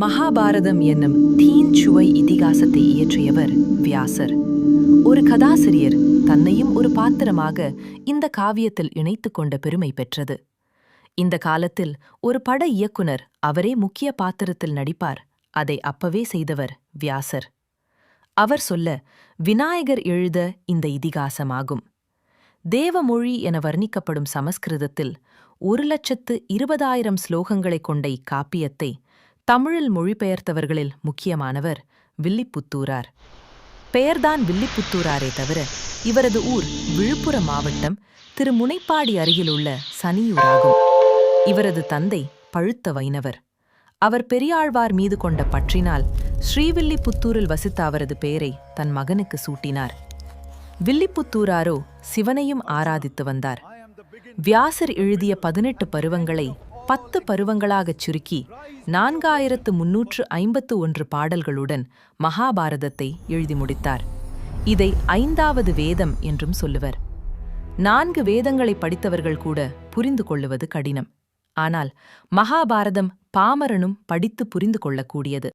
மகாபாரதம் என்னும் தீஞ்சுவை இதிகாசத்தை இயற்றியவர் வியாசர். ஒரு கதாசிரியர் தன்னையும் ஒரு பாத்திரமாக இந்த காவியத்தில் இணைத்துக் கொண்ட பெருமை பெற்றது. இந்த காலத்தில் ஒரு பட இயக்குனர் அவரே முக்கிய பாத்திரத்தில் நடிப்பார் அதை அப்பவே செய்தவர் வியாசர். அவர் சொல்ல விநாயகர் எழுத இந்த இதிகாசமாகும். தேவமொழி என வர்ணிக்கப்படும் சமஸ்கிருதத்தில் ஒரு லட்சத்து இருபதாயிரம் ஸ்லோகங்களைக் கொண்ட இக்காப்பியத்தை தமிழில் மொழிபெயர்த்தவர்களில் முக்கியமானவர் வில்லிப்புத்தூரார் பெயர்தான் வில்லிப்புத்தூராரே தவிர இவரது ஊர் விழுப்புரம் மாவட்டம் திருமுனைப்பாடி அருகிலுள்ள சனியூராகும். இவரது தந்தை பழுத்த வைணவர். அவர் பெரியாழ்வார் மீது கொண்ட பற்றினால் ஸ்ரீவில்லிபுத்தூரில் வசித்த அவரது பெயரை தன் மகனுக்கு சூட்டினார். வில்லிப்புத்தூராரோ சிவனையும் ஆராதித்து வந்தார். வியாசர் எழுதிய பதினெட்டு பருவங்களை பத்து பருவங்களாகச் சுருக்கி நான்காயிரத்து முன்னூற்று ஐம்பத்து ஒன்று பாடல்களுடன் மகாபாரதத்தை எழுதி முடித்தார். இதை ஐந்தாவது வேதம் என்றும் சொல்லுவர். நான்கு வேதங்களை படித்தவர்கள் கூட புரிந்து கொள்ளுவது கடினம். ஆனால் மகாபாரதம் பாமரனும் படித்து புரிந்து கொள்ளக்கூடியது.